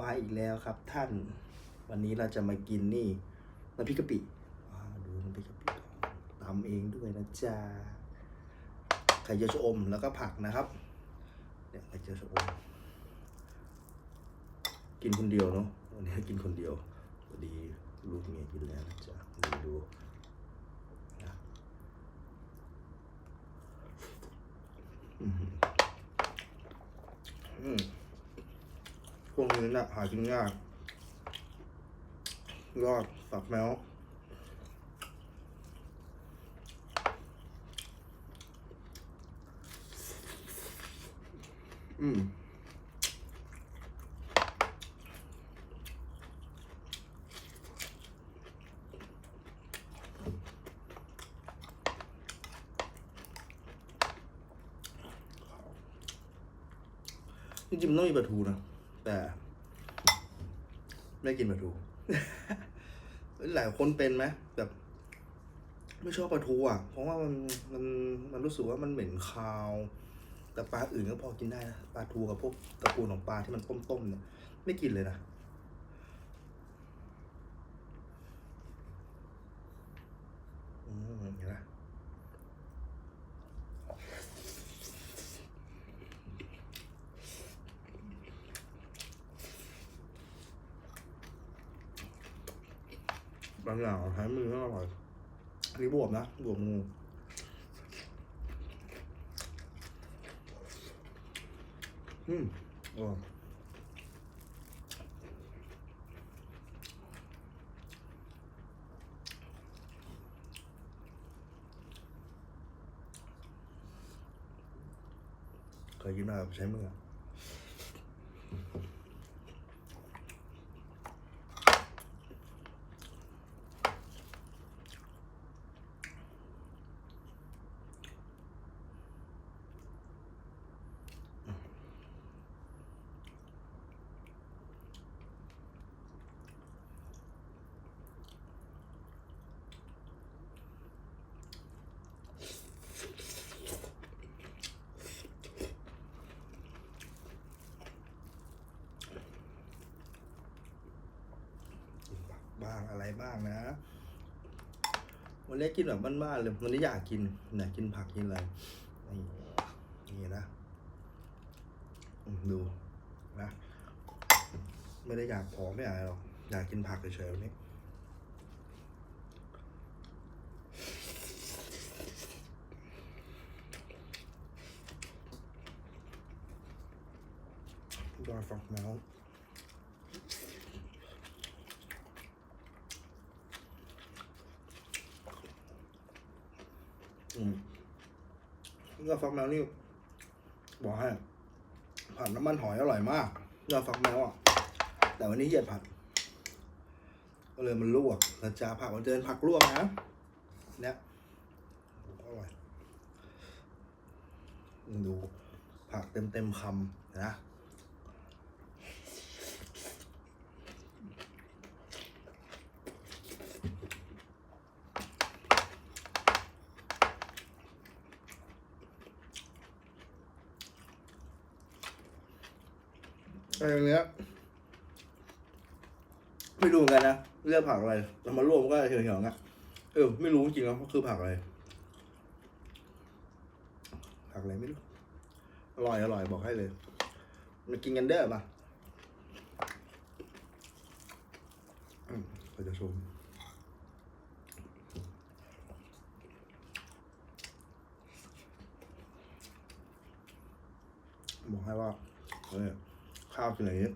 มาอีกแล้วครับท่าน วันนี้เราจะมากินนี่น้ำพริกกะปิดูน้ำพริกกะปิตำเองด้วยนะจ๊ะไข่เจียวชะอมแล้วก็ผักนะครับเนี่ยไข่เจียวชะอมกินคนเดียวเนาะวันนี้กินคนเดียวพอดีลูกเมียกินแล้วนะจ๊ะดูดูนะอืม อืมพวกนี้น่ะหากินยากยอดฝักแมวอืมจริงๆมันต้องมีปลาทูนะ แต่ ไม่กินปลาทู หลายคนเป็นไหมแบบ ไม่ชอบปลาทูอะ เพราะว่ามันมันมันรู้สึกว่ามันเหม็นคาว แต่ปลาอื่นก็พอกินได้นะปลาทูกับพวกตระกูลของปลาที่มันต้มๆเนี่ยไม่กินเลยนะอืมเห็นไหม บางอย่างใช้มือก็อร่อยอันนี้บวบนะบวบงูอืมอร่อยเคยกินมาใช้มือ อะไรบ้างนะวันนี้กินแบบบ้านๆเลยวันนี้อยากกินอยากกินผักกินอะไรนี่นี่นะดูนะไม่ได้อยากผอมไม่อยากอะไรหรอกอยากกินผักเฉยๆวันนี้ดอยฝักแมว อืมยอฟักแมวนี่บอกให้ผัดน้ำมันหอยอร่อยมากยอฟักแมวอะ แต่วันนี้เหยียดผัด ก็เลยมันลวกนะจ๊ะผักมันเดินผักลวกนะเนี่ยอร่อยดูผักเต็มเต็มคำนะ อะไรอย่างเงี้ยไม่รู้กันนะเรียกผักอะไรเรามารวมก็เหี่ยวๆอะเออไม่รู้จริงๆแล้วคือผักอะไรผักอะไรไม่รู้อร่อยอร่อยบอกให้เลยมากินกันเด้อมาอืมเราจะชมบอกให้ว่าเออ ข้าวกินอย่างนี้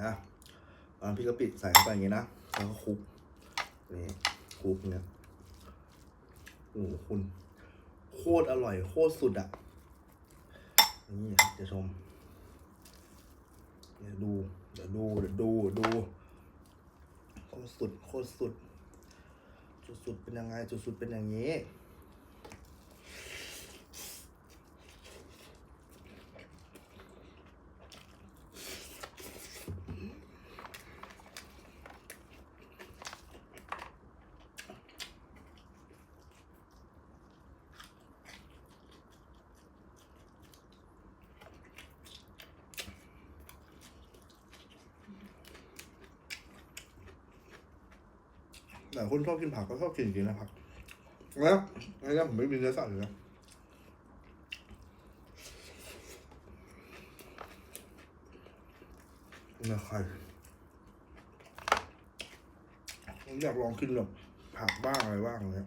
นะเอนพริกกะปิใส่เข้าไปอย่างนี้นะแล้วก็คลุกนี่คลุกเนี่ยโอ้โหคุณ โคตรอร่อย โคตรสุดอะ นี่เดี๋ยวชม เดี๋ยวดู เดี๋ยวดู เดี๋ยวดู ดู โคตรสุด โคตรสุดจุดสุดเป็นยังไงจุดสุดเป็นอย่างนี้ แต่คนชอบกินผักก็ชอบกินจริงๆนะผักแล้วไอ้เนี่ยผมไม่มีเนื้อสัตว์เลยนะเนื้อไข่ผมอยากลองกินแบบผักบ้างอะไรบ้างเลย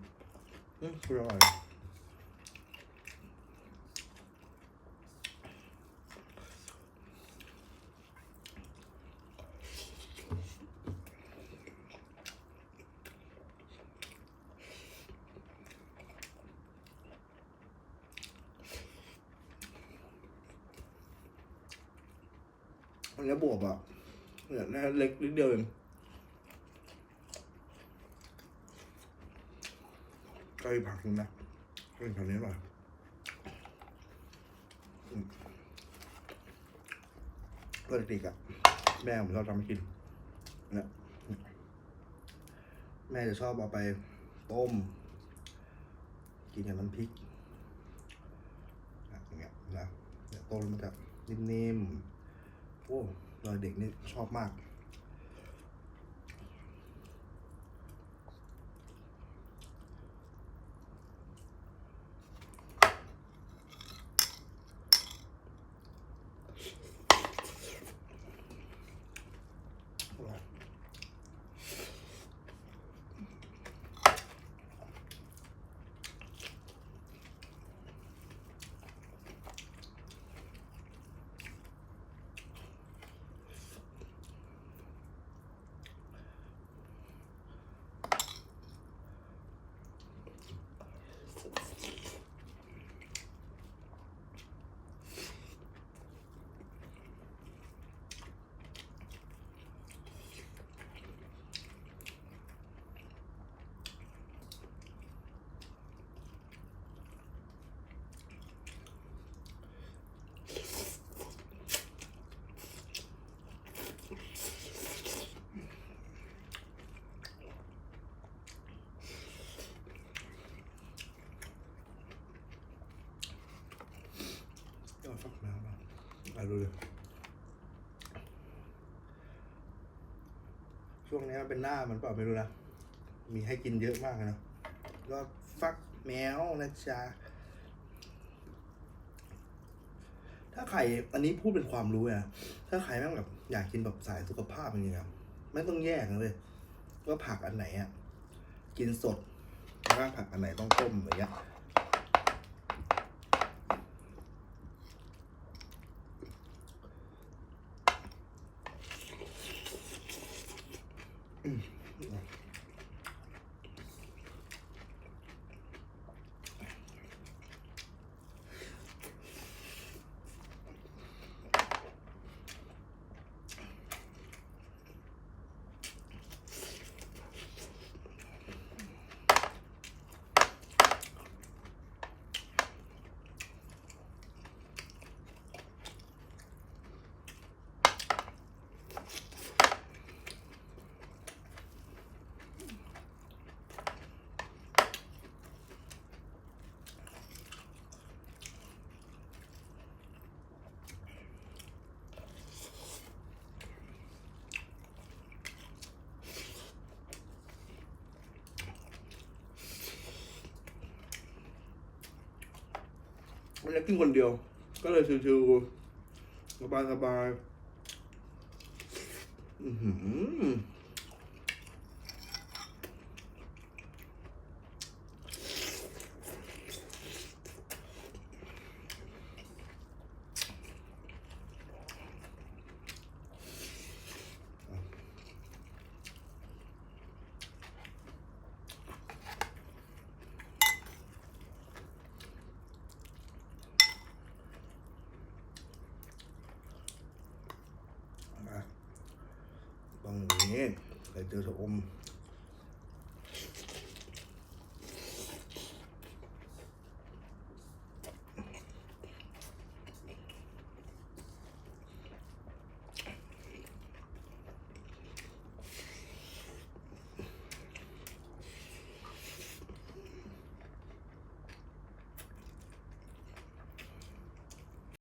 อืมคืออร่อย อันนี้บวบอะเนี่ยน่เล็กนิดเดียวเองใกล้ผักนึงนะใกล้ผักนี้หน่อยอืมก็เด็กๆอะแม่ผมชอบทำให้กินนี่ยแม่จะชอบเอาไปต้ม กินกับน้ำพริกอย่างเงี้ยนะเนี่ยต้มแล้วมันจะนิ่มๆ โอ้ตอนเด็กนี่ชอบมากฟักน้ำมา อะดูเลยช่วงนี้มันเป็นหน้ามันเปล่าไม่รู้นะมีให้กินเยอะมากนะก็ฟักแมวนะจ๊ะถ้าใครอันนี้พูดเป็นความรู้นะถ้าใครแม่งแบบอยากกินแบบสายสุขภาพจริงๆอะไม่ต้องแยกเลยว่าผักอันไหนอะกินสดแล้วผักอันไหนต้องต้มอะไรเงี้ย วันนี้กินคนเดียว ก็เลยชิวๆสบายสบายอือหือ อะต้อง